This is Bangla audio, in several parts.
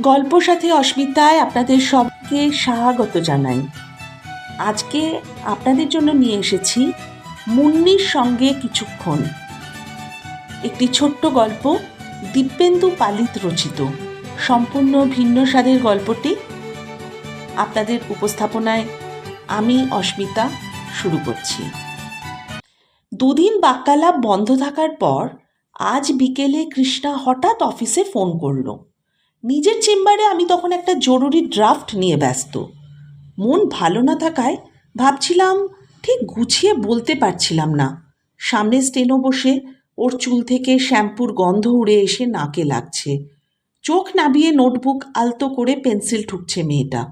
গল্প সাথে অস্মিতায় আপনাদের সবকে স্বাগত জানাই। আজকে আপনাদের জন্য নিয়ে এসেছি মুন্নির সঙ্গে কিছুক্ষণ। একটি ছোট্ট গল্প, দিব্যেন্দু পালিত রচিত। সম্পূর্ণ ভিন্ন স্বাদের গল্পটি আপনাদের উপস্থাপনায় আমি, অস্মিতা, শুরু করছি। দুদিন বাক্যালাপ বন্ধ থাকার পর আজ বিকেলে কৃষ্ণা হঠাৎ অফিসে ফোন করল। নিজের চেম্বারে আমি তখন একটা জরুরি ড্রাফট নিয়ে ব্যস্ত। মন ভালো না থাকায় ভাবছিলাম, ঠিক গুছিয়ে বলতে পারছিলাম না। সামনে স্টেনো বসে ওর চুল থেকে শ্যাম্পুর গন্ধ উড়ে এসে নাকে লাগছে। চোখ নাবিয়ে নোটবুক আলতো করে পেন্সিল ঠুকছে মেয়েটা।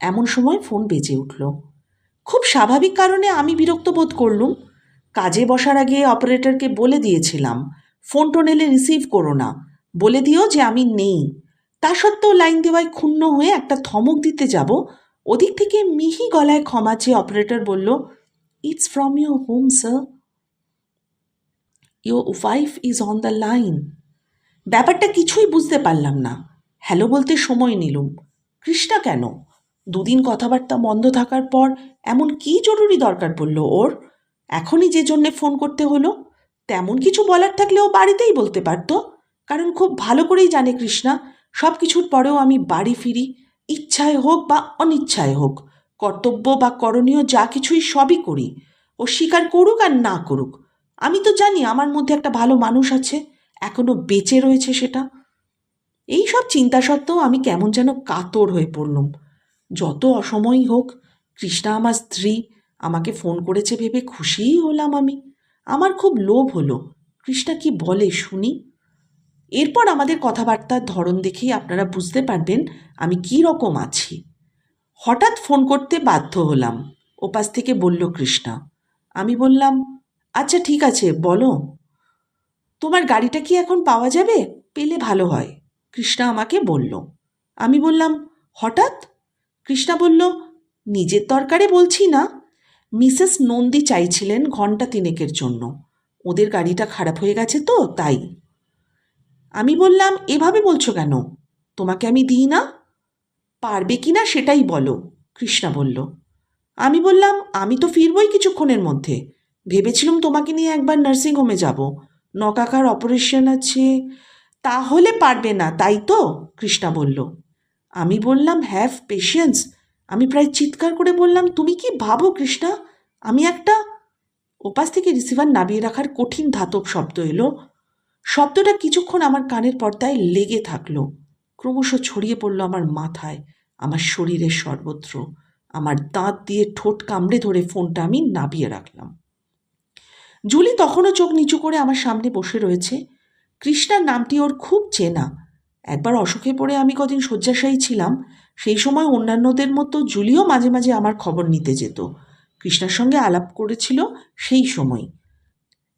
এমন সময় ফোন বেজে উঠল। খুব স্বাভাবিক কারণে আমি বিরক্ত বোধ করলুম। কাজে বসার আগে অপারেটরকে বলে দিয়েছিলাম, ফোন টোন এলে রিসিভ করো না। বলে দিও যে আমি নেই। তা সত্ত্বেও লাইন দেওয়ায় ক্ষুণ্ণ হয়ে একটা ধমক দিতে যাব। ওদিক থেকে মিহি গলায় ক্ষমা চেয়ে অপারেটর বলল it's from your home sir your wife is on the line ব্যাপারটা কিছুই বুঝতে পারলাম না। হ্যালো বলতে সময় নিলুম। কৃষ্ণা কেন? দুদিন কথাবার্তা বন্ধ থাকার পর এমন কি জরুরি দরকার পড়ল ওর? এখনই যে জন্যে ফোন করতে হলো? তেমন কিছু বলার থাকলে ও বাড়িতেই বলতে পারতো। কারণ খুব ভালো করেই জানে কৃষ্ণা সব কিছুর পরেও আমি বাড়ি ফিরি, ইচ্ছায় হোক বা অনিচ্ছায় হোক, কর্তব্য বা করণীয় যা কিছুই সবই করি। ও স্বীকার করুক আর না করুক, আমি তো জানি আমার মধ্যে একটা ভালো মানুষ আছে, এখনও বেঁচে রয়েছে সেটা। এই সব চিন্তা সত্ত্বেও আমি কেমন যেন কাতর হয়ে পড়লুম। যত অসময়ই হোক, কৃষ্ণা আমার স্ত্রী, আমাকে ফোন করেছে ভেবে খুশিই হলাম আমি। আমার খুব লোভ হলো, কৃষ্ণা কি বলে শুনি? এরপর আমাদের কথাবার্তার ধরন দেখেই আপনারা বুঝতে পারবেন আমি কি রকম আছি। হঠাৎ ফোন করতে বাধ্য হলাম। ওপাশ থেকে বলল, কৃষ্ণা। আমি বললাম আচ্ছা ঠিক আছে, বলো। তোমার গাড়িটা কি এখন পাওয়া যাবে? পেলে ভালো হয়। কৃষ্ণা আমাকে বলল। আমি বললাম, হঠাৎ? কৃষ্ণা বলল, নিজের দরকারে বলছি না। মিসেস নন্দী চাইছিলেন ঘণ্টা তিনেকের জন্য। ওদের গাড়িটা খারাপ হয়ে গেছে তো, তাই। আমি বললাম, এভাবে বলছো কেন? তোমাকে আমি দিই না? পারবে কি না সেটাই বলো। কৃষ্ণা বলল, আমি বললাম, আমি তো ফিরবই কিছুক্ষণের মধ্যে। ভেবেছিলাম তোমাকে নিয়ে একবার নার্সিংহোমে যাব। নকাকার অপারেশন আছে। তাহলে পারবে না, তাই তো? কৃষ্ণা বলল, আমি বললাম হ্যাভ পেশেন্স আমি প্রায় চিৎকার করে বললাম, তুমি কি ভাবো কৃষ্ণা? আমি একটা ওপাশ থেকে রিসিভার নামিয়ে রাখার কঠিন ধাতব শব্দ এলো। শব্দটা কিছুক্ষণ আমার কানের পর্দায় লেগে থাকল। ক্রমশ ছড়িয়ে পড়ল আমার মাথায়, আমার শরীরের সর্বত্র। আমার দাঁত দিয়ে ঠোঁট কামড়ে ধরে ফোনটা আমি নাবিয়ে রাখলাম। জুলি তখনও চোখ নিচু করে আমার সামনে বসে রয়েছে। কৃষ্ণার নামটি ওর খুব চেনা। একবার অসুখে পড়ে আমি কদিন শয্যাশায়ী ছিলাম, সেই সময় অন্যান্যদের মতো জুলিও মাঝে মাঝে আমার খবর নিতে যেত। কৃষ্ণার সঙ্গে আলাপ করেছিল সেই সময়।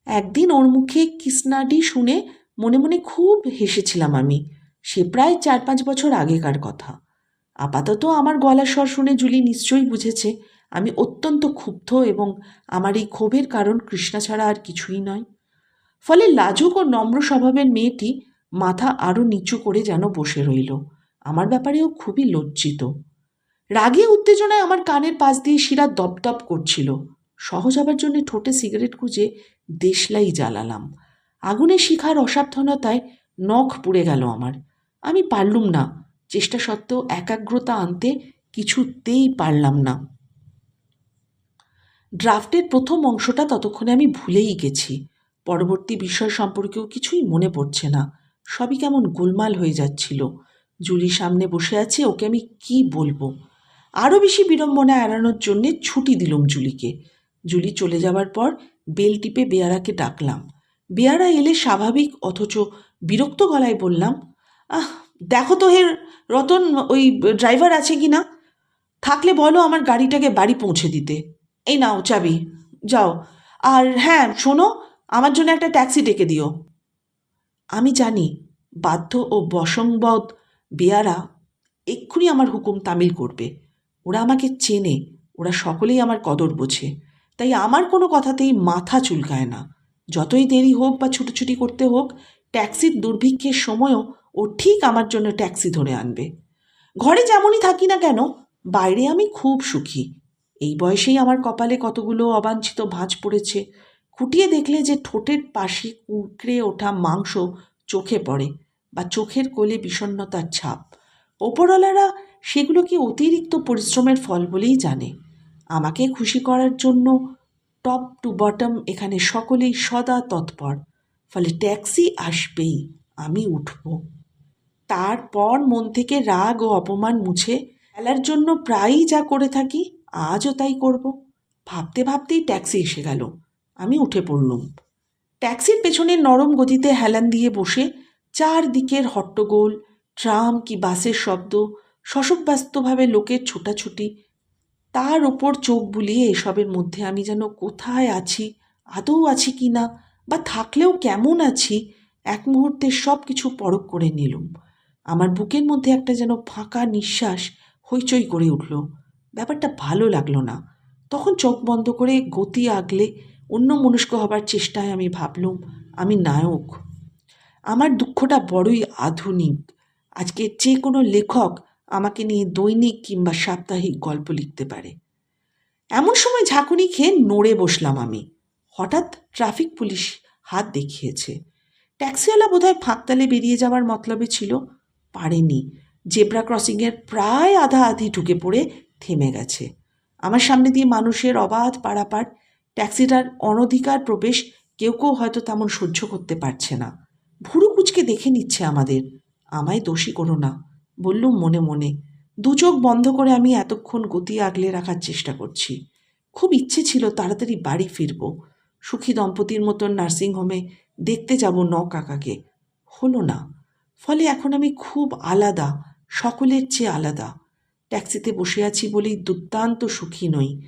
একদিন ওর মুখে কিসনাডি শুনে মনে মনে খুব হেসেছিলাম আমি। সে প্রায় চার পাঁচ বছর আগেকার কথা। আপাতত আমার গলার স্বর শুনে জুলি নিশ্চয়ই বুঝেছে, আমি অত্যন্ত ক্ষুব্ধ এবং আমার এই ক্ষোভের কারণ কৃষ্ণা ছাড়া আর কিছুই নয়। ফলে লাজুক ও নম্র স্বভাবের মেয়েটি মাথা আরও নিচু করে যেন বসে রইল। আমার ব্যাপারেও খুবই লজ্জিত। রাগে উত্তেজনায় আমার কানের পাশ দিয়ে শিরা দপদপ করছিল। সহজ হবার জন্য ঠোঁটে সিগারেট খুঁজে দেশলাই জ্বালালাম। আগুনে শিখার অসাবধানতায় নখ পুড়ে গেল আমার। আমি পারলুম না, চেষ্টা সত্ত্বেও একাগ্রতা আনতে কিছুতেই পারলাম না। ড্রাফটের প্রথম অংশটা ততক্ষণে আমি ভুলেই গেছি। পরবর্তী বিষয় সম্পর্কেও কিছুই মনে পড়ছে না। সবই কেমন গোলমাল হয়ে যাচ্ছিল। জুলি সামনে বসে আছে, ওকে আমি কি বলব? আরও বেশি বিড়ম্বনা এড়ানোর জন্যে ছুটি দিলুম জুলিকে। জুলি চলে যাবার পর বেল টিপে বেয়ারাকে ডাকলাম। বেয়ারা এলে স্বাভাবিক, অথচ বিরক্ত গলায় বললাম, আহ, দেখো তো হের রতন, ওই ড্রাইভার আছে কি না? থাকলে বলো আমার গাড়িটাকে বাড়ি পৌঁছে দিতে। এই নাও চাবি, যাও। আর হ্যাঁ শোনো, আমার জন্য একটা ট্যাক্সি ডেকে দিও। আমি জানি, বাধ্য ও বসংবদ বেয়ারা এক্ষুনি আমার হুকুম তামিল করবে। ওরা আমাকে চেনে, ওরা সকলেই আমার কদর বোঝে। তাই আমার কোনো কথাতেই মাথা চুলকায় না। যতই দেরি হোক বা ছুটোছুটি করতে হোক, ট্যাক্সির দুর্ভিক্ষের সময়ও ও ঠিক আমার জন্য ট্যাক্সি ধরে আনবে। ঘরে যেমনই থাকি না কেন, বাইরে আমি খুব সুখী। এই বয়সেই আমার কপালে কতগুলো অবাঞ্ছিত ভাঁজ পড়েছে। খুঁটিয়ে দেখলে যে ঠোঁটের পাশে কুঁকড়ে ওঠা মাংস চোখে পড়ে বা চোখের কোলে বিষণ্ণতার ছাপ। ওপরওয়ালারা সেগুলোকে অতিরিক্ত পরিশ্রমের ফল বলেই জানে। আমাকে খুশি করার জন্য টপ টু বটম এখানে সকলেই সদা তৎপর। ফলে ট্যাক্সি আসবেই, আমি উঠব। তারপর মন থেকে রাগ ও অপমান মুছে ফেলার জন্য প্রায়ই যা করে থাকি, আজও তাই করব। ভাবতে ভাবতেই ট্যাক্সি এসে গেল। আমি উঠে পড়লুম। ট্যাক্সির পেছনে নরম গতিতে হেলান দিয়ে বসে চারদিকের হট্টগোল, ট্রাম কি বাসের শব্দ শশব্যস্তভাবে লোকের ছোটাছুটি তার ওপর চোখ বুলিয়ে এসবের মধ্যে আমি যেন কোথায় আছি, আদৌ আছি কি না, বা থাকলেও কেমন আছি, এক মুহূর্তে সব কিছু পরখ করে নিলুম। আমার বুকের মধ্যে একটা যেন ফাঁকা নিঃশ্বাস হইচই করে উঠল। ব্যাপারটা ভালো লাগল না। তখন চোখ বন্ধ করে গতি আগলে অন্য মনস্ক হবার চেষ্টায় আমি ভাবলুম, আমি নায়ক। আমার দুঃখটা বড়ই আধুনিক। আজকে যে কোনো লেখক আমাকে নিয়ে দৈনিক কিংবা সাপ্তাহিক গল্প লিখতে পারে। এমন সময় ঝাঁকুনি খেয়ে নড়ে বসলাম আমি। হঠাৎ ট্রাফিক পুলিশ হাত দেখিয়েছে। ট্যাক্সিওয়ালা বোধহয় ফাঁকতালে বেরিয়ে যাওয়ার মতলবে ছিল। পারেনি। জেব্রা ক্রসিংয়ের প্রায় আধা আধি ঢুকে পড়ে থেমে গেছে। আমার সামনে দিয়ে মানুষের অবাধ পারাপার, ট্যাক্সিটার অনধিকার প্রবেশ কেউ কেউ হয়তো তেমন সহ্য করতে পারছে না। ভুরু কুচকে দেখে নিচ্ছে আমাদের। আমায় দোষী করো না। বললুম মনে মনে, দু চোখ বন্ধ করে আমি এতক্ষণ গতি আগলে রাখার চেষ্টা করছি। খুব ইচ্ছে ছিল তাড়াতাড়ি বাড়ি ফিরব। সুখী দম্পতির মতন নার্সিংহোমে দেখতে যাব ন কাকাকে। হলো না। ফলে এখন আমি খুব আলাদা, সকলের চেয়ে আলাদা। ট্যাক্সিতে বসে আছি বলেই দুর্দান্ত সুখী নই।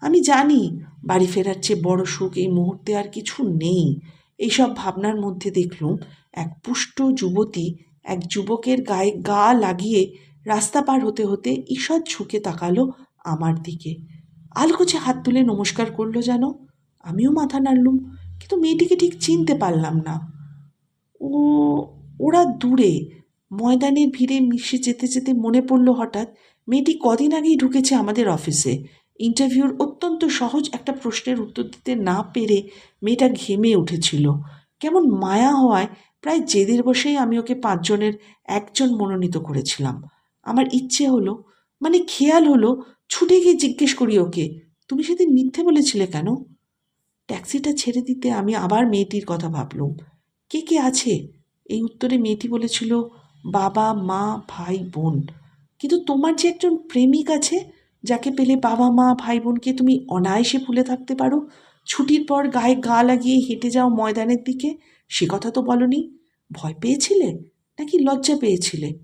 আমি জানি বাড়ি ফেরার চেয়ে বড় সুখ এই মুহূর্তে আর কিছু নেই। এইসব ভাবনার মধ্যে দেখলুম এক পুষ্ট যুবতী এক যুবকের গায়ে গা লাগিয়ে রাস্তা পার হতে হতে ঈষৎ ঝুঁকে তাকালো আমার দিকে। আলগোছে হাত তুলে নমস্কার করল যেন। আমিও মাথা নাড়লুম, কিন্তু মেয়েটিকে ঠিক চিনতে পারলাম না। ও, ওরা দূরে। ময়দানের ভিড়ে মিশে যেতে যেতে মনে পড়ল হঠাৎ, মেয়েটি কদিন আগেই ঢুকেছে আমাদের অফিসে। ইন্টারভিউর অত্যন্ত সহজ একটা প্রশ্নের উত্তর দিতে না পেরে মেয়েটা ঘেমে উঠেছিল। কেমন মায়া হওয়ায় প্রায় জেদের বসেই আমি ওকে পাঁচজনের একজন মনোনীত করেছিলাম। আমার ইচ্ছে হলো মানে খেয়াল হলো, ছুটে গিয়ে জিজ্ঞেস করি ওকে, তুমি সেদিন মিথ্যে বলেছিলে কেন? ট্যাক্সিটা ছেড়ে দিতে আমি আবার মেয়েটির কথা ভাবলুম। কে কে আছে? এই উত্তরে মেয়েটি বলেছিল, বাবা, মা, ভাই, বোন। কিন্তু তোমার যে একজন প্রেমিক আছে, যাকে পেলে বাবা, মা, ভাই, বোনকে তুমি অনায়াসে ভুলে থাকতে পারো, ছুটির পর গায়ে গা লাগিয়ে হেঁটে যাও ময়দানের দিকে সে কথা তো বলনি। ভয় পেয়েছিলে? নাকি লজ্জা পেয়েছিলে?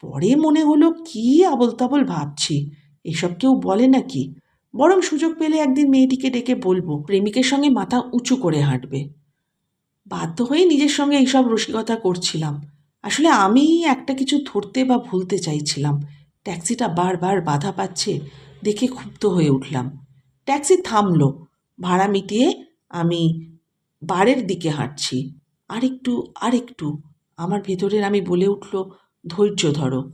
পরে মনে হলো কি আবল তাবল ভাবছি। এসব কেউ বলে নাকি? বরং সুযোগ পেলে একদিন মেয়েটিকে ডেকে বলব, প্রেমিকের সঙ্গে মাথা উঁচু করে হাঁটবে। বাধ্য হয়ে নিজের সঙ্গে এইসব রসিকতা করছিলাম। আসলে আমি একটা কিছু ধরতে বা ভুলতে চাইছিলাম। ট্যাক্সিটা বারবার বাধা পাচ্ছে দেখে ক্ষুব্ধ হয়ে উঠলাম। ট্যাক্সি থামলো। ভাড়া মিটিয়ে আমি বাড়ির দিকে হাঁটছি। আরেকটু আরেকটু। আমার ভেতরের আমি বলে উঠল, ধৈর্য ধরো।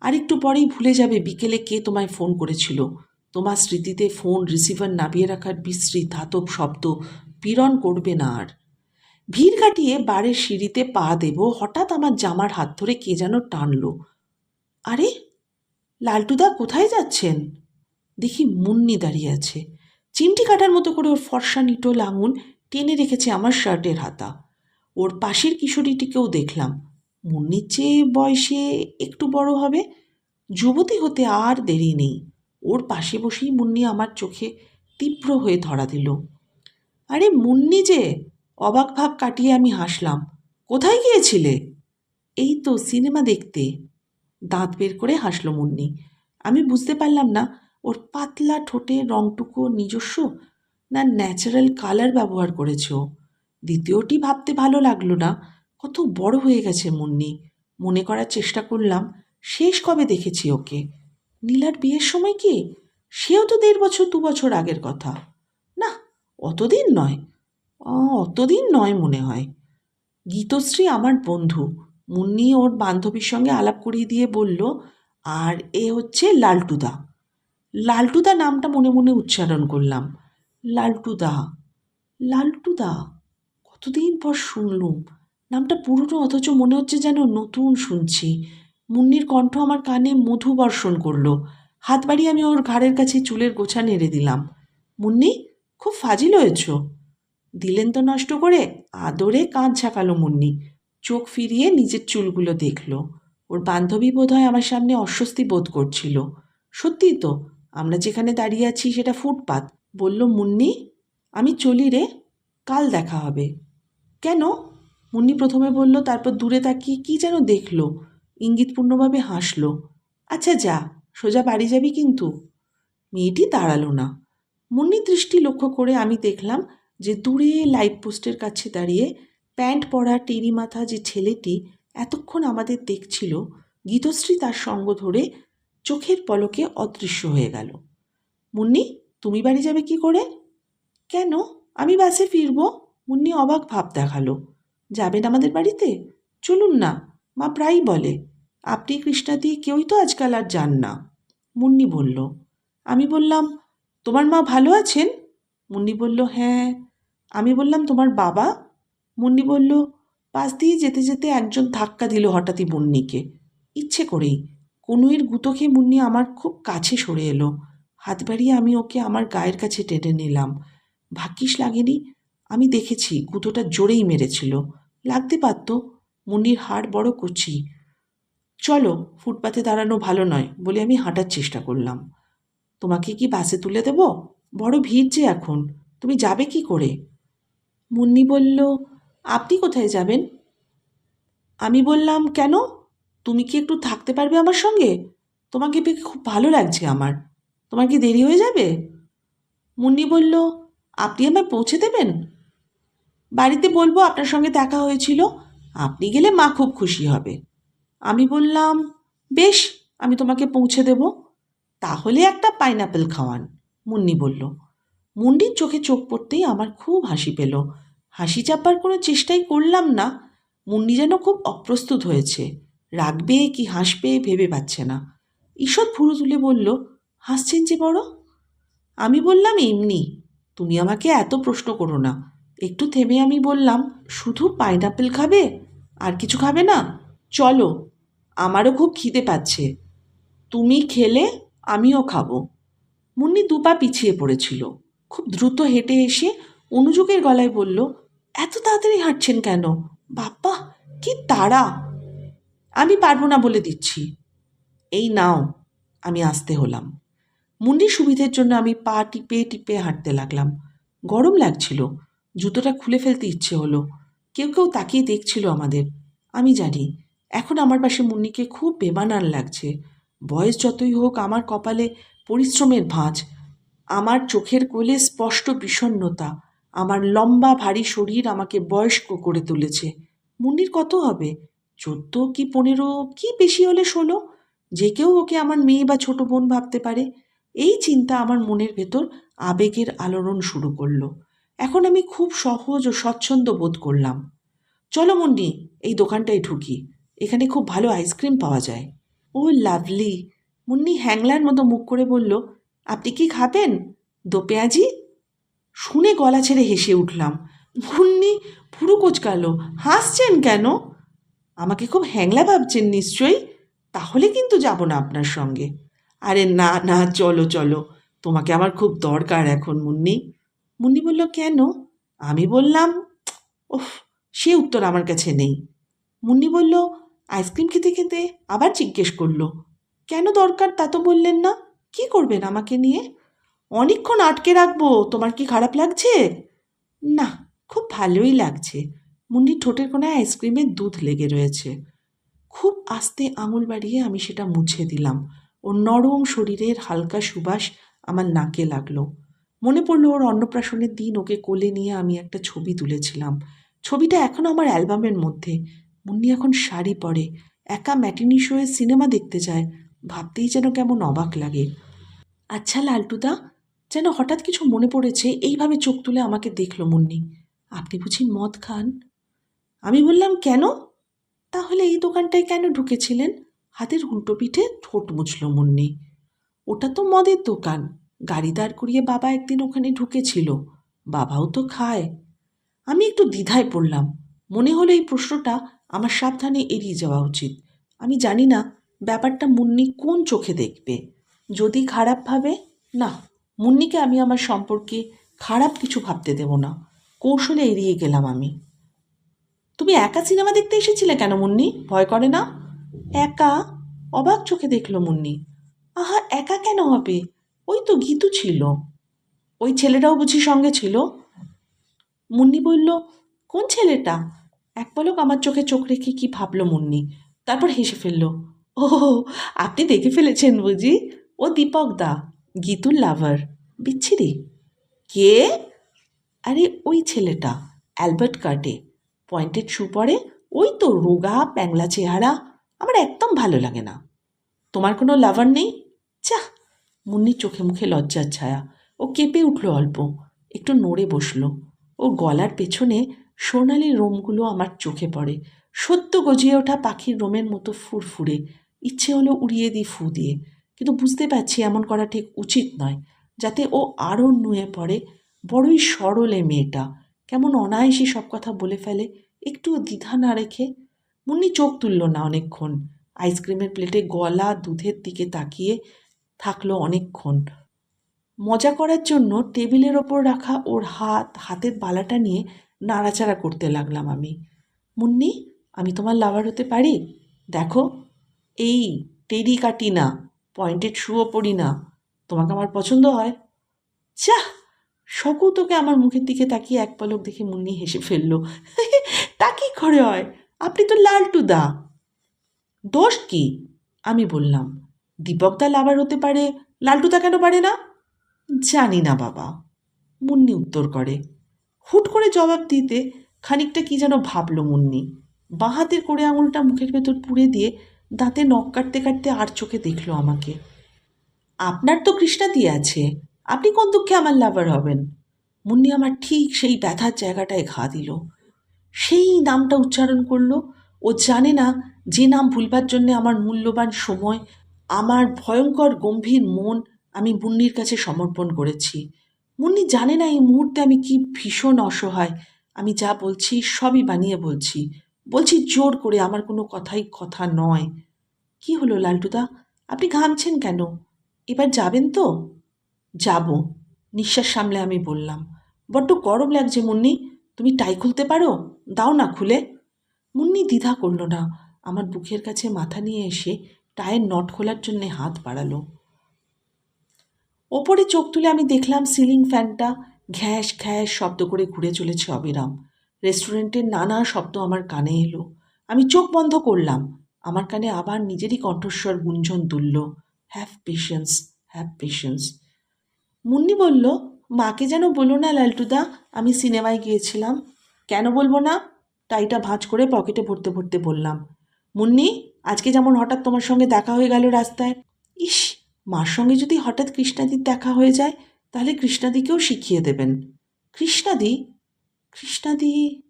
আরেকটু পরেই ভুলে যাবে বিকেলে কে তোমায় ফোন করেছিল। তোমার স্মৃতিতে ফোন, রিসিভার নামিয়ে রাখার বিশ্রী ধাতব শব্দ পীড়ন করবে না আর। ভিড় কাটিয়ে বাড়ির সিঁড়িতে পা দেব, হঠাৎ আমার জামার হাত ধরে কে যেন টানল। আরে, লালটুদা কোথায় যাচ্ছেন? দেখি মুন্নি দাঁড়িয়ে আছে। চিমটি কাটার মতো করে ওর ফর্সা নিটোল আঙুল টেনে রেখেছে আমার শার্টের হাতা। ওর পাশের কিশোরীটিকেও দেখলাম। মুন্নির চেয়ে বয়সে একটু বড় হবে? যুবতী হতে আর দেরি নেই। ওর পাশে বসেই মুন্নি আমার চোখে তীব্র হয়ে ধরা দিল। আরে মুন্নি যে, অবাক ভাব কাটিয়ে আমি হাসলাম। কোথায় গিয়েছিলে? এই তো সিনেমা দেখতে। দাঁত বের করে হাসলো মুন্নি। আমি বুঝতে পারলাম না, ওর পাতলা ঠোঁটে রংটুকু নিজস্ব না ন্যাচারাল কালার ব্যবহার করেছ? দ্বিতীয়টি ভাবতে ভালো লাগল না। কত বড় হয়ে গেছে মুন্নি। মনে করার চেষ্টা করলাম, শেষ কবে দেখেছি ওকে? নীলার বিয়ের সময় কি? সেও তো দেড় বছর, দু বছর আগের কথা। না, অতদিন নয়। অতদিন নয় মনে হয়। গীতশ্রী আমার বন্ধু। মুন্নি ওর বান্ধবীর সঙ্গে আলাপ করিয়ে দিয়ে বলল, আর এ হচ্ছে লালটুদা। লালটুদা নামটা মনে মনে উচ্চারণ করলাম। লালটুদা লালটুদা কতদিন পর শুনলুম। নামটা পুরনো, অথচ মনে হচ্ছে যেন নতুন শুনছি। মুন্নির কণ্ঠ আমার কানে মধু বর্ষণ করল। হাত বাড়িয়ে আমি ওর ঘাড়ের কাছে চুলের গোছা নেড়ে দিলাম। মুন্নি, খুব ফাজিল হয়েছ? দিলেন তো নষ্ট করে, আদরে কাঁধ ঝাঁকালো মুন্নি। চোখ ফিরিয়ে নিজের চুলগুলো দেখল। ওর বান্ধবী বোধহয় আমার সামনে অস্বস্তি বোধ করছিল। সত্যিই তো, আমরা যেখানে দাঁড়িয়ে আছি সেটা ফুটপাত। বলল, মুন্নি, আমি চলি রে, কাল দেখা হবে। কেন? মুন্নি প্রথমে বলল, তারপর দূরে তাকিয়ে কি যেন দেখল? ইঙ্গিতপূর্ণভাবে হাসল আচ্ছা যা, সোজা বাড়ি যাবি কিন্তু। মেয়েটি দাঁড়াল না। মুন্নি দৃষ্টি লক্ষ্য করে আমি দেখলাম যে দূরে লাইট পোস্টের কাছে দাঁড়িয়ে প্যান্ট পরা টেরি মাথা যে ছেলেটি এতক্ষণ আমাদের দেখছিল, গীতশ্রী তার সঙ্গ ধরে চোখের পলকে অদৃশ্য হয়ে গেল। মুন্নি তুমি বাড়ি যাবে কি করে? কেন? আমি বাসে ফিরবো। মুন্নি অবাক ভাব দেখাল। যাবেন আমাদের বাড়িতে? চলুন না, মা প্রায়ই বলে। আপনি কৃষ্ণা দিয়ে কেউই তো আজকাল আর যান না। মুন্নি বলল, আমি বললাম, তোমার মা ভালো আছেন? মুন্নি বলল হ্যাঁ। আমি বললাম, তোমার বাবা? মুন্নি বলল, পাশ দিয়ে যেতে যেতে একজন ধাক্কা দিল হঠাৎই মুন্নিকে। ইচ্ছে করেই। কনুইয়ের গুঁতো খেয়ে মুন্নি আমার খুব কাছে সরে এলো। হাত বাড়িয়ে আমি ওকে আমার গায়ের কাছে টেনে নিলাম। ভাগ্যিস লাগেনি, আমি দেখেছি গুঁতোটা জোরেই মেরেছিল। লাগতে পারত, মুন্নির হাড় বড় কুচি। চলো, ফুটপাতে দাঁড়ানো ভালো নয় বলে আমি হাঁটার চেষ্টা করলাম। তোমাকে কি বাসে তুলে দেব? বড় ভিড় যে এখন। তুমি যাবে কি করে? মুন্নি বলল, আপনি কোথায় যাবেন? আমি বললাম, কেন? তুমি কি একটু থাকতে পারবে আমার সঙ্গে? তোমাকে পেয়ে খুব ভালো লাগছে আমার। তোমার কি দেরি হয়ে যাবে? মুন্নি বলল, আপনি আমায় পৌঁছে দেবেন? বাড়িতে বলব আপনার সঙ্গে দেখা হয়েছিল, আপনি গেলে মা খুব খুশি হবে। আমি বললাম, বেশ, আমি তোমাকে পৌঁছে দেব। তাহলে একটা পাইনাপেল খাওয়ান, মুন্নি বলল। মুন্ডির চোখে চোখ পড়তেই আমার খুব হাসি পেল। হাসি চাপার কোনো চেষ্টাই করলাম না, মুন্নি যেন খুব অপ্রস্তুত হয়েছে। রাগবে কি হাসবে ভেবে পাচ্ছে না। ঈষৎ ভুরু তুলে বলল হাসছেন যে বড়? আমি বললাম, এমনি। তুমি আমাকে এত প্রশ্ন করো না। একটু থেমে আমি বললাম, শুধু পাইনাপেল খাবে? আর কিছু খাবে না? চলো, আমারও খুব খিদে পাচ্ছে। তুমি খেলে, আমিও খাব। মুন্নি দুপা পিছিয়ে পড়েছিল। খুব দ্রুত হেঁটে এসে অনুযোগের গলায় বলল, এত তাড়াতাড়ি হাঁটছেন কেন? বাপ্পা, কি তাড়া! আমি পারব না বলে দিচ্ছি। এই নাও, আমি আসতে হলাম। মুন্ডির সুবিধের জন্য আমি পা টিপে টিপে হাঁটতে লাগলাম। গরম লাগছিল। জুতোটা খুলে ফেলতে ইচ্ছে হলো। কেউ কেউ তাকিয়ে দেখছিল আমাদের। আমি জানি, এখন আমার পাশে মুন্নিকে খুব বেমানান লাগছে। বয়স যতই হোক, আমার কপালে পরিশ্রমের ভাঁজ, আমার চোখের কোলে স্পষ্ট বিষণ্ণতা, আমার লম্বা ভারী শরীর আমাকে বয়স্ক করে তুলেছে। মুন্নির কত হবে? চোদ্দ কি পনেরো কি বেশি হলে ষোলো? যে কেউ ওকে আমার মেয়ে বা ছোট বোন ভাবতে পারে। এই চিন্তা আমার মনের ভেতর আবেগের আলোড়ন শুরু করল। এখন আমি খুব সহজ ও স্বচ্ছন্দ বোধ করলাম। চলো মুন্নি এই দোকানটায় ঢুকি। এখানে খুব ভালো আইসক্রিম পাওয়া যায়। ও লাভলি। মুন্নি হ্যাংলার মতো মুখ করে বলল, আপনি কি খাবেন? দো পেঁয়াজি? শুনে গলা ছেড়ে হেসে উঠলাম। মুন্নি পুরো কোচকালো, হাসছেন কেন? আমাকে খুব হ্যাংলা ভাবছেন নিশ্চয়ই। তাহলে কিন্তু যাব না আপনার সঙ্গে। আরে না না, চলো চলো। তোমাকে আমার খুব দরকার এখন, মুন্নি। মুন্নি বলল, কেন? আমি বললাম ওফ সে উত্তর আমার কাছে নেই। মুন্নি বলল, আইসক্রিম খেতে খেতে আবার জিজ্ঞেস করল, কেন দরকার তা তো বললেন না? কি করবেন আমাকে নিয়ে? অনেকক্ষণ আটকে রাখব, তোমার কি খারাপ লাগছে? না, খুব ভালোই লাগছে। মুন্নির ঠোঁটের কোনায় আইসক্রিমের দুধ লেগে রয়েছে। খুব আস্তে আঙুল বাড়িয়ে আমি সেটা মুছে দিলাম। ওর নরম শরীরের হালকা সুবাস আমার নাকে লাগল। মনে পড়ল ওর অন্নপ্রাশনের দিন ওকে কোলে নিয়ে আমি একটা ছবি তুলেছিলাম। ছবিটা এখনও আমার অ্যালবামের মধ্যে। মুন্নি এখন শাড়ি পরে, একা ম্যাটিনি শোয়ে সিনেমা দেখতে যায়। ভাবতেই যেন কেমন অবাক লাগে। আচ্ছা লালটুদা, যেন হঠাৎ কিছু মনে পড়েছে, এইভাবে চোখ তুলে আমাকে দেখল মুন্নি। আপনি বুঝি মদ খান? আমি বললাম, কেন? তাহলে এই দোকানটায় কেন ঢুকেছিলেন? হাতের উল্টো পিঠে ঠোঁট মুছল মুন্নি। ওটা তো মদের দোকান। গাড়ি দাঁড় করিয়ে বাবা একদিন ওখানে ঢুকেছিল। বাবাও তো খায়। আমি একটু দ্বিধায় পড়লাম। মনে হলো এই প্রশ্নটা আমার সাবধানে এড়িয়ে যাওয়া উচিত। আমি জানি না ব্যাপারটা মুন্নি কোন চোখে দেখবে। যদি খারাপ ভাবে, না, মুন্নিকে আমি আমার সম্পর্কে খারাপ কিছু ভাবতে দেব না। কৌশলে এড়িয়ে গেলাম আমি। তুমি একা সিনেমা দেখতে এসেছিলে কেন মুন্নি? ভয় করে না? একা? অবাক চোখে দেখল মুন্নি। আহা, একা কেন হবে? ওই তো গীতু ছিল। ওই ছেলেটাও বুঝি সঙ্গে ছিল? মুন্নি বলল, কোন ছেলেটা? এক পলক আমার চোখে চোখ রেখে কি ভাবলো মুন্নি। তারপর হেসে ফেলল, ও, আপনি দেখে ফেলেছেন বুঝি? ও দীপক দা, গীতুর লাভার। বিচ্ছিরি। কে? আরে, ওই ছেলেটা, অ্যালবার্ট কাটে। পয়েন্টেড শু পরে, ওই তো রোগা, প্যাংলা চেহারা। আমার একদম ভালো লাগে না। তোমার কোনো লাভার নেই? যা মুন্নির চোখে মুখে লজ্জার ছায়া। ও কেঁপে উঠল অল্প। একটু নড়ে বসল। ও গলার পেছনে সোনালি রোমগুলো আমার চোখে পড়ে। সত্য গজিয়ে ওঠা পাখির রোমের মতো ফুরফুরে। ইচ্ছে হলো উড়িয়ে দিই ফু দিয়ে। কিন্তু বুঝতে পারছি এমন করা ঠিক উচিত নয়, যাতে ও আরও নুয়ে পড়ে। বড়ই সরলে মেয়েটা। কেমন অনায়াসে সব কথা বলে ফেলে। একটুও দ্বিধা না রেখে মুন্নি চোখ তুলল না অনেকক্ষণ। আইসক্রিমের প্লেটে গলা দুধের দিকে তাকিয়ে থাকল অনেকক্ষণ। মজা করার জন্য টেবিলের ওপর রাখা ওর হাত, হাতের বালাটা নিয়ে নাড়াচাড়া করতে লাগলাম আমি। মুন্নি, আমি তোমার লাভার হতে পারি? দেখো, এই টেরি কাটি না, পয়েন্টেড শুও পড়ি না, তোমাকে আমার পছন্দ হয়। যা সকু তোকে আমার মুখের দিকে তাকিয়ে এক পলক দেখে মুন্নি হেসে ফেলল। তা কি করে হয়? আপনি তো লালটু দা দোষ কি? আমি বললাম, দীপকদা লাভার হতে পারে, লালটুদা কেন পারে না? জানি না বাবা। মুন্নি উত্তর করে, হুট করে জবাব দিতে খানিকটা কি যেন ভাবলো মুন্নি। বাঁ হাতের করে আঙুলটা মুখের ভেতর পুড়ে দিয়ে দাঁতে নখ কাটতে কাটতে আর চোখে দেখল আমাকে। আপনার তো কৃষ্ণাদি আছে, আপনি কোন দুঃখে আমার লাভার হবেন? মুন্নি আমার ঠিক সেই ব্যথার জায়গাটায় ঘা দিল। সেই নামটা উচ্চারণ করল। ও জানে না যে নাম ভুলবার জন্যে আমার মূল্যবান সময়, আমার ভয়ঙ্কর গম্ভীর মন আমি মুন্নির কাছে সমর্পণ করেছি। মুন্নি জানে না এই মুহূর্তে আমি কি ভীষণ অসহায়। আমি যা বলছি সবই বানিয়ে বলছি। বলছি জোর করে, আমার কোনো কথাই কথা নয়। কি হলো লালটুদা? আপনি ঘামছেন কেন? এবার যাবেন তো? যাব, নিঃশ্বাস সামলে আমি বললাম। বড্ড গরম লাগছে মুন্নি। তুমি টাই খুলতে পারো? দাও না খুলে। মুন্নি দ্বিধা করল না। আমার বুকের কাছে মাথা নিয়ে এসে টায়ের নট খোলার জন্যে হাত বাড়ালো। ওপরে চোখ তুলে আমি দেখলাম সিলিং ফ্যানটা ঘ্যাস ঘ্যাস শব্দ করে ঘুরে চলেছে অবিরাম। রেস্টুরেন্টের নানা শব্দ আমার কানে এলো। আমি চোখ বন্ধ করলাম। আমার কানে আবার নিজেরই কণ্ঠস্বর গুঞ্জন তুলল। Have patience have patience Munni বলল মাকে যেন বলো না, লালটুদা, আমি সিনেমায় গিয়েছিলাম। কেন বলব না? টাইটা ভাঁজ করে পকেটে ভরতে ভরতে বললাম, মুন্নি, আজকে যেমন হঠাৎ তোমার সঙ্গে দেখা হয়ে গেল রাস্তায়, ইস, মার সঙ্গে যদি হঠাৎ কৃষ্ণাদির দেখা হয়ে যায়, তাহলে কৃষ্ণাদিকেও শিখিয়ে দেবেন। কৃষ্ণাদি কৃষ্ণাদি,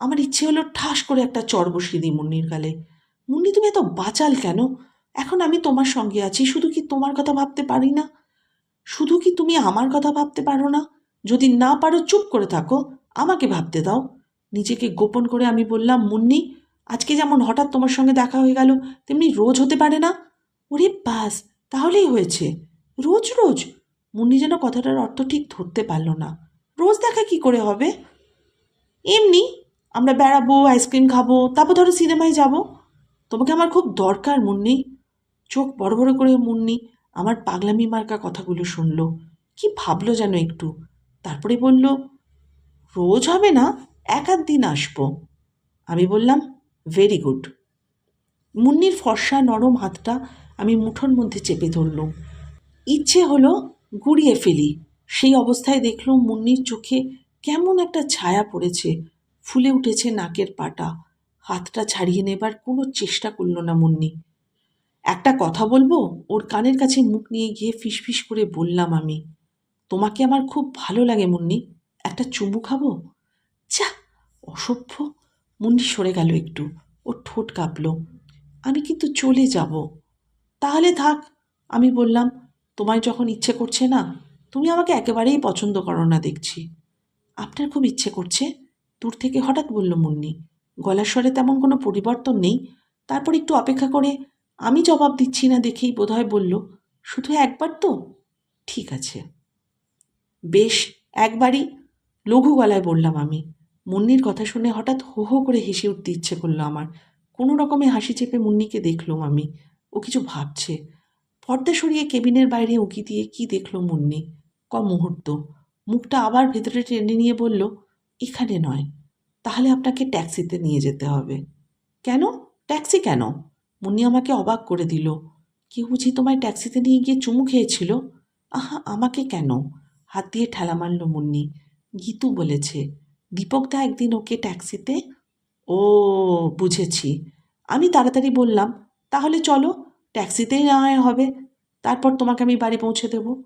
আমার ইচ্ছে হলো ঠাস করে একটা চর বসিয়ে দিই মুন্নির গালে। মুন্নি, তুমি এত বাঁচাল কেন? এখন আমি তোমার সঙ্গে আছি, শুধু কি তোমার কথা ভাবতে পারি না? শুধু কি তুমি আমার কথা ভাবতে পারো না? যদি না পারো, চুপ করে থাকো। আমাকে ভাবতে দাও। নিজেকে গোপন করে আমি বললাম, মুন্নি, আজকে যেমন হঠাৎ তোমার সঙ্গে দেখা হয়ে গেল, তেমনি রোজ হতে পারে না। ওরে বাস, তাহলেই হয়েছে। রোজ রোজ। মুন্নি যেন কথাটার অর্থ ঠিক ধরতে পারল না। রোজ দেখা কি করে হবে? এমনি আমরা বেড়াবো, আইসক্রিম খাব, তারপর ধরো সিনেমায় যাব। তোমাকে আমার খুব দরকার, মুন্নি। চোখ বড় বড় করে, মুন্নি। আমার পাগলামি মার্কা কথাগুলো শুনলো। কি ভাবলো যেন একটু? তারপরে বলল, রোজ হবে না, এক আধ দিন আসব। আমি বললাম ভেরি গুড মুন্নির ফর্সা নরম হাতটা আমি মুঠোর মধ্যে চেপে ধরলুম। ইচ্ছে হলো গুড়িয়ে ফেলি। সেই অবস্থায় দেখলুম মুন্নির চোখে কেমন একটা ছায়া পড়েছে, ফুলে উঠেছে নাকের পাটা। হাতটা ছাড়িয়ে নেবার কোনো চেষ্টা করল না মুন্নি। একটা কথা বলব? ওর কানের কাছে মুখ নিয়ে গিয়ে ফিসফিস করে বললাম আমি, তোমাকে আমার খুব ভালো লাগে মুন্নি, একটা চুমু খাব? যা অসভ্য। মুন্নি সরে গেল একটু ওর ঠোঁট কাঁপল, আমি কিন্তু চলে যাব। তাহলে থাক। আমি বললাম, তোমায় যখন ইচ্ছে করছে না, তুমি আমাকে একেবারেই পছন্দ করো না দেখছি। আপনার খুব ইচ্ছে করছে? দূর থেকে হঠাৎ বলল মুন্নি, গলার স্বরে তেমন কোনো পরিবর্তন নেই। তারপর একটু অপেক্ষা করে আমি জবাব দিচ্ছি না দেখেই বোধহয় বলল, শুধু একবার তো? ঠিক আছে। বেশ, একবারই? লঘু গলায় বললাম আমি। মুন্নির কথা শুনে হঠাৎ হো হো করে হেসে উঠতে ইচ্ছে করল আমার। কোনো রকমে হাসি চেপে মুন্নিকে দেখলুম আমি। ও কিছু ভাবছে। পর্দা সরিয়ে কেবিনের বাইরে উঁকি দিয়ে কি দেখল মুন্নি? ক মুহূর্ত। মুখটা আবার ভেতরে টেনে নিয়ে বলল, এখানে নয়। তাহলে আপনাকে ট্যাক্সিতে নিয়ে যেতে হবে। কেন? ট্যাক্সি কেন? মুন্নি আমাকে অবাক করে দিল। কেউ বুঝি তোমায় ট্যাক্সিতে নিয়ে গিয়ে চুমু খেয়েছিল? আহা, আমাকে কেন? হাত দিয়ে ঠেলা মারল মুন্নি। গীতু বলেছে দীপকদা একদিন ওকে ট্যাক্সিতে ও, বুঝেছি। আমি তাড়াতাড়ি বললাম, তাহলে চলো, ট্যাক্সিতেই না হয় হবে। তারপর তোমাকে আমি বাড়ি পৌঁছে দেব।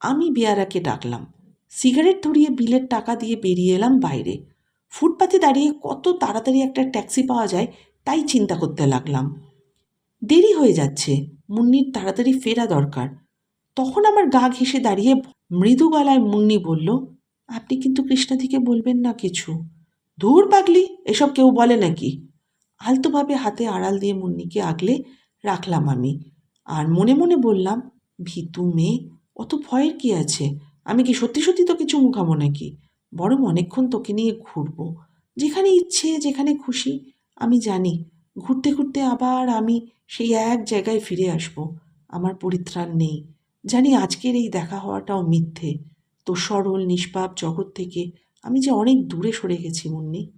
আমি বিয়ারাকে ডাকলাম। সিগারেট ধরিয়ে বিলের টাকা দিয়ে বেরিয়ে এলাম বাইরে। ফুটপাতে দাঁড়িয়ে কত তাড়াতাড়ি একটা ট্যাক্সি পাওয়া যায়, তাই চিন্তা করতে লাগলাম। দেরি হয়ে যাচ্ছে। মুন্নির তাড়াতাড়ি ফেরা দরকার। তখন আমার গা ঘেঁষে দাঁড়িয়ে মৃদু গলায় মুন্নি বলল, আপনি কিন্তু কৃষ্ণাদিকে বলবেন না কিছু। ধুর পাগলি, এসব কেউ বলে নাকি? আলতোভাবে হাতে আড়াল দিয়ে মুন্নিকে আগলে রাখলাম আমি। আর মনে মনে বললাম, ভীতু মেয়ে, অত ভয়ের কি আছে? আমি কি সত্যি সত্যি তো কিছু খাব নাকি? বরং অনেকক্ষণ তোকে নিয়ে ঘুরবো। যেখানে ইচ্ছে, যেখানে খুশি, আমি জানি ঘুরতে ঘুরতে আবার আমি সেই এক জায়গায় ফিরে আসব। আমার পরিত্রাণ নেই। জানি আজকের এই দেখা হওয়াটাও মিথ্যে। তো সরল, নিষ্পাপ জগৎ থেকে আমি যে অনেক দূরে সরে গেছি, মুন্নি।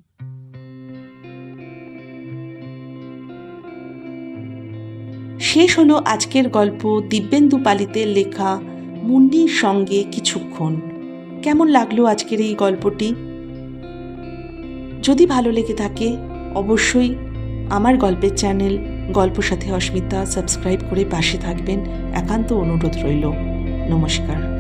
শেষ হলো আজকের গল্প দিব্যেন্দু পালিতের লেখা মুন্নির সঙ্গে কিছুক্ষণ। কেমন লাগল আজকের এই গল্পটি? যদি ভালো লেগে থাকে, অবশ্যই আমার গল্পের চ্যানেল গল্প সাথে অস্মিতা সাবস্ক্রাইব করে পাশে থাকবেন। একান্ত অনুরোধ রইল। নমস্কার।